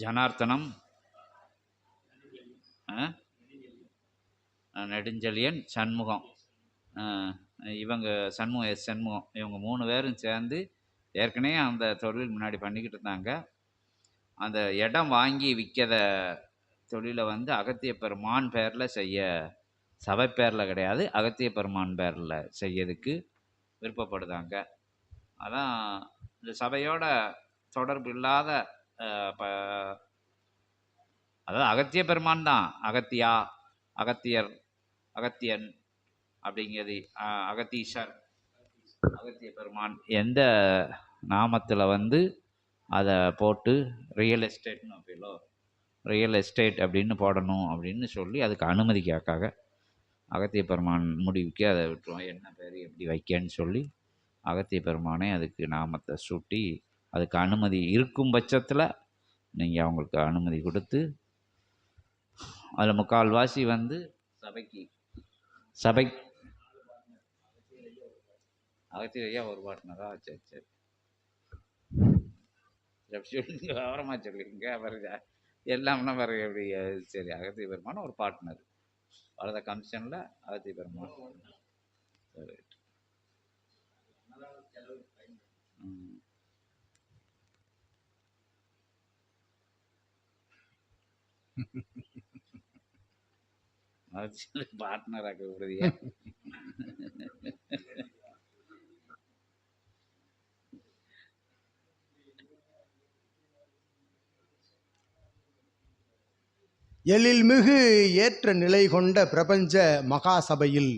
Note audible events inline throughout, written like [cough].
ஜனார்த்தனம் நெடுஞ்செழியன் சண்முகம். இவங்க சண்முகம் எஸ் சண்முகம் இவங்க மூணு பேரும் சேர்ந்து ஏற்கனவே அந்த தொழில் முன்னாடி பண்ணிக்கிட்டு இருந்தாங்க. அந்த இடம் வாங்கி விற்கிற தொழிலை வந்து அகத்திய பெருமான் பேரில் செய்ய சபை பேரில் கிடையாது அகத்திய பெருமான் பேரில் செய்யறதுக்கு விருப்பப்படுதாங்க. அதான் இந்த சபையோட தொடர்பு இல்லாத அதாவது அகத்திய பெருமான் தான். அகத்தியா அகத்தியர் அகத்தியன் அப்படிங்கிறது அகத்தீஷர் அகத்திய பெருமான் எந்த நாமத்தில் வந்து அதை போட்டு ரியல் எஸ்டேட்னு அப்படிலோ ரியல் எஸ்டேட் அப்படின்னு போடணும் அப்படின்னு சொல்லி அதுக்கு அனுமதி கேட்காக அகத்திய பெருமான் முடிவுக்கு அதை விட்டுருவோம். என்ன பேர் எப்படி வைக்கன்னு சொல்லி அகத்திய பெருமானே அதுக்கு நாமத்தை சூட்டி அதுக்கு அனுமதி இருக்கும் பட்சத்தில் நீங்கள் அவங்களுக்கு அனுமதி கொடுத்து அதில் முக்கால்வாசி வந்து சபைக்கு சபை அகத்திய ஐயா ஒரு பார்ட்னரா சரி சரி. சரி, சொல்லுங்க விவரமாக சொல்லுங்க பாருங்க எல்லாம்னா வேறு எப்படி? சரி அகத்திய பெருமான் ஒரு பார்ட்னர் வரத கமிஷனில் அகத்திய பெருமான். பார்ட்னராக கூப்பிடுதியா எழில்மிகு ஏற்ற நிலை கொண்ட பிரபஞ்ச மகாசபையில்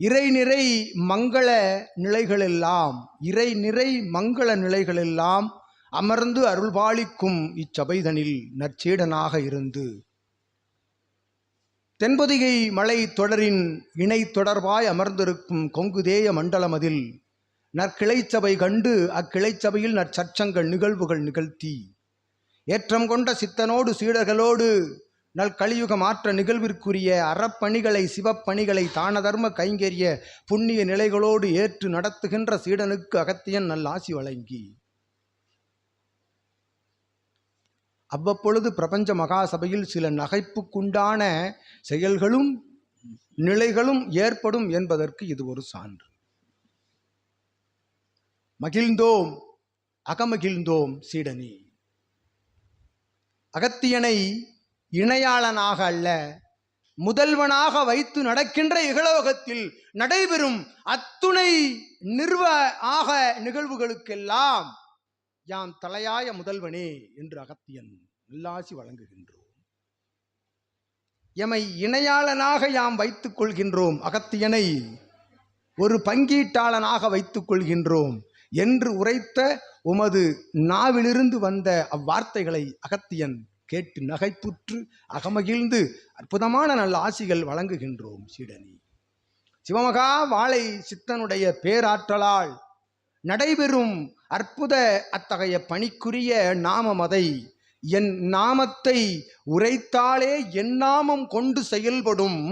இறைநிறை மங்கள நிலைகளெல்லாம் இறைநிறை மங்கள நிலைகளெல்லாம் அமர்ந்து அருள்பாலிக்கும் இச்சபைதனில் நற்சீடனாக இருந்து. தென்பொதிகை மலை தொடரின் இணை தொடர்பாய் அமர்ந்திருக்கும் கொங்குதேய மண்டலமதில் நற்கிளைச்சபை கண்டு அக்கிளைச்சபையில் நற்சச்சங்கள் நிகழ்வுகள் நிகழ்த்தி ஏற்றம் கொண்ட சித்தனோடு சீடர்களோடு நல் கலியுக மாற்ற நிகழ்விற்குரிய அறப்பணிகளை சிவப்பணிகளை தான தர்ம கைங்கரிய புண்ணிய நிலைகளோடு ஏற்று நடத்துகின்ற சீடனுக்கு அகத்தியன் நல் ஆசி வழங்கி. அவ்வப்பொழுது பிரபஞ்ச மகாசபையில் சில நகைப்புக்குண்டான செயல்களும் நிலைகளும் ஏற்படும் என்பதற்கு இது ஒரு சான்று. மகிழ்ந்தோம் அகமகிழ்ந்தோம் சீடனே. அகத்தியனை இணையாளனாக அல்ல முதல்வனாக வைத்து நடக்கின்ற இகலோகத்தில் நடைபெறும் அத்துணை நிர்வ ஆக நிகழ்வுகளுக்கெல்லாம் யாம் தலையாய முதல்வனே என்று அகத்தியன் நல்லாசி வழங்குகின்றோம். எமை இணையாளனாக யாம் வைத்துக் கொள்கின்றோம் அகத்தியனை ஒரு பங்கீட்டாளனாக வைத்துக் கொள்கின்றோம் என்று உரைத்த உமது நாவிலிருந்து வந்த அவ்வார்த்தைகளை அகத்தியன் கேட்டு நகைப்புற்று அகமகிழ்ந்து அற்புதமான நல்ல ஆசிகள் வழங்குகின்றோம் சீடனி. சிவமகா வாழை சித்தனுடைய பேராற்றலால் நடைபெறும் அற்புத அத்தகைய பணிக்குரிய நாமமதை என் நாமத்தை உரைத்தாலே என் நாமம் கொண்டு செயல்படும்.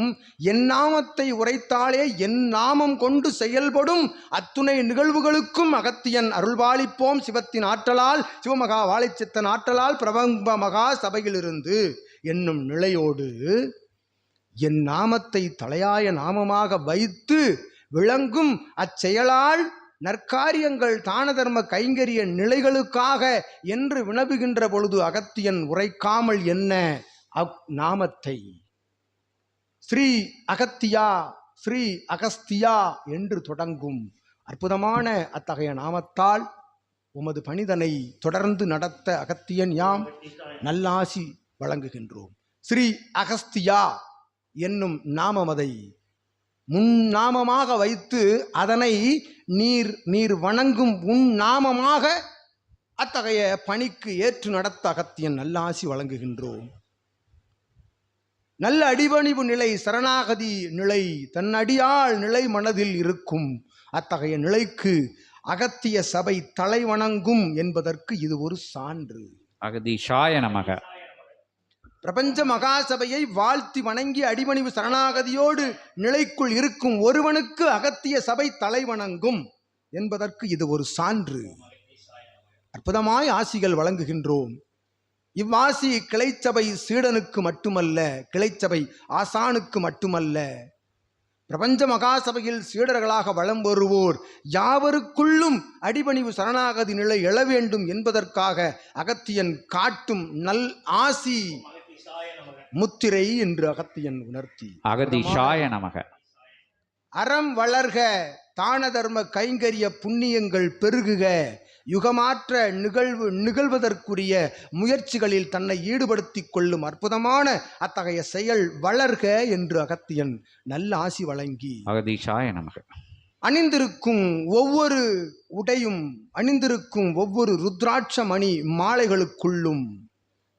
என் நாமத்தை உரைத்தாலே என் நாமம் கொண்டு செயல்படும். அத்துணை நிகழ்வுகளுக்கும் அகத்தியன் அருள்வாளிப்போம் சிவத்தின் ஆற்றலால் சிவமகா வாழைச்சித்தன் ஆற்றலால் பிரபம்ப மகா சபையிலிருந்து என்னும் நிலையோடு என் நாமத்தை தலையாய நாமமாக வைத்து விளங்கும் அச்செயலால் நற்காரியங்கள் தான தர்ம கைங்கரிய நிலைகளுக்காக என்று வினவுகின்ற பொழுது அகத்தியன் உரைக்காமல் என்ன? அக் நாமத்தை. ஸ்ரீ அகத்தியா ஸ்ரீ அகஸ்தியா என்று தொடங்கும் அற்புதமான அத்தகைய நாமத்தால் உமது பணிதனை தொடர்ந்து நடத்த அகத்தியன் யாம் நல்லாசி வழங்குகின்றோம். ஸ்ரீ அகஸ்தியா என்னும் நாமமதை முன்னாமமாக வைத்து அதனை நீர் நீர் வணங்கும் உன் நாமமாக அத்தகைய பணிக்கு ஏற்று நடத்த அகத்தியன் நல்லாசி வழங்குகின்றோம். நல்ல அடிபணிவு நிலை சரணாகதி நிலை தன் அடியாள் நிலை மனதில் இருக்கும் அத்தகைய நிலைக்கு அகத்திய சபை தலை வணங்கும் என்பதற்கு இது ஒரு சான்று. அகதீஷாய நமக. பிரபஞ்ச மகாசபையை வாழ்த்தி வணங்கி அடிபணிவு சரணாகதியோடு நிலைக்குள் இருக்கும் ஒருவனுக்கு அகத்திய சபை தலை வணங்கும் என்பதற்கு இது ஒரு சான்று. அற்புதமாய் ஆசிகள் வழங்குகின்றோம். இவ்வாசி கிளைச்சபை சீடனுக்கு மட்டுமல்ல கிளைச்சபை ஆசானுக்கு மட்டுமல்ல. பிரபஞ்ச மகாசபையில் சீடர்களாக வலம் வருவோர் யாவருக்குள்ளும் அடிபணிவு சரணாகதி நிலை எழ வேண்டும் என்பதற்காக அகத்தியன் காட்டும் நல் ஆசி முத்திரை என்று அகத்தியன் உணர்த்தி. அகதீஷாய நமக. அறம் வளர்க தான தர்ம கைங்கரிய புண்ணியங்கள் பெருகுக யுகமாற்ற நிகழ்வு நிகழ்வதற்குரிய முயற்சிகளில் தன்னை ஈடுபடுத்திக் கொள்ளும் அற்புதமான அத்தகைய செயல் வளர்க என்று அகத்தியன் நல்ல ஆசி வழங்கி. அகதீஷாய நமக. அணிந்திருக்கும் ஒவ்வொரு உடையும் அணிந்திருக்கும் ஒவ்வொரு ருத்ராட்ச மணி மாலைகளுக்குள்ளும்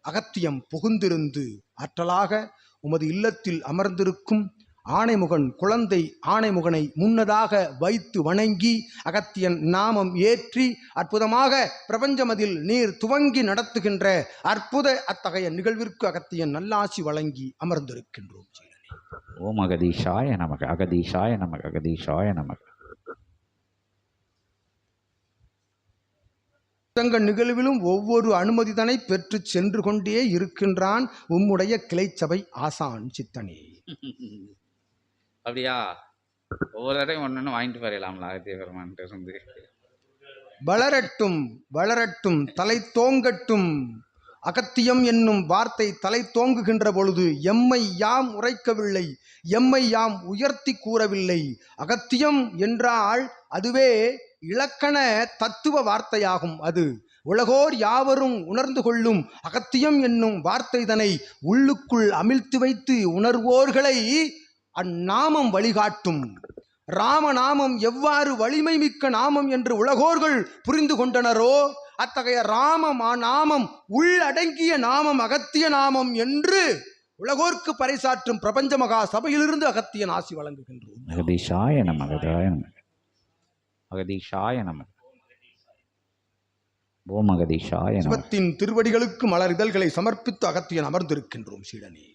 அகத்தியம் புகுந்திருந்து ஆற்றலாக உமது இல்லத்தில் அமர்ந்திருக்கும் ஆணைமுகன் குழந்தை ஆணைமுகனை முன்னதாக வைத்து வணங்கி அகத்தியன் நாமம் ஏற்றி அற்புதமாக பிரபஞ்சமதில் நீர் துவங்கி நடத்துகின்ற அற்புத அத்தகைய நிகழ்விற்கு அகத்தியன் நல்லாசி வழங்கி அமர்ந்திருக்கின்றோம். ஓம் அகதீஷாய நமக அகதீஷாய நமக அகதீஷாய நமக. தங்கள் நிகழ்விலும் ஒவ்வொரு அனுமதிதனை பெற்று சென்று கொண்டே இருக்கின்றான் உம்முடைய கிளைச்சபை ஆசான் சித்தனே. [laughs] அப்படியா? ஒவ்வொரு தடையும் ஒன்று வாங்கிட்டு போயிடலாம்ல அகத்திய பெருமான்ட்டு இருந்து. வளரட்டும் வளரட்டும் தலை தோங்கட்டும். அகத்தியம் என்னும் வார்த்தை தலை தோங்குகின்ற பொழுது எம்மை யாம் உரைக்கவில்லை எம்மை யாம் உயர்த்தி கூறவில்லை. அகத்தியம் என்றால் அதுவே இலக்கண தத்துவ வார்த்தையாகும் அது. உலகோர் யாவரும் உணர்ந்து கொள்ளும் அகத்தியம் என்னும் வார்த்தைதனை உள்ளுக்குள் அமிழ்த்து வைத்து உணர்வோர்களை அந்நாமம் வழிகாட்டும். ராமநாமம் எவ்வாறு வலிமை மிக்க நாமம் என்று உலகோர்கள் புரிந்து கொண்டனரோ அத்தகைய ராம நாமம் உள்ளடங்கிய நாமம் அகத்திய நாமம் என்று உலகோர்க்கு பறைசாற்றும் பிரபஞ்ச மகா சபையிலிருந்து அகத்தியன் ஆசி வழங்குகின்றோம் அகதீஷாய நம அகதாய நமக. அகதீஷாய நமக. ஓம் அகதீஷாய சிவத்தின் திருவடிகளுக்கு மலர் இதழ்களை சமர்ப்பித்து அகத்தியன் அமர்ந்திருக்கின்றோம் சீடனே.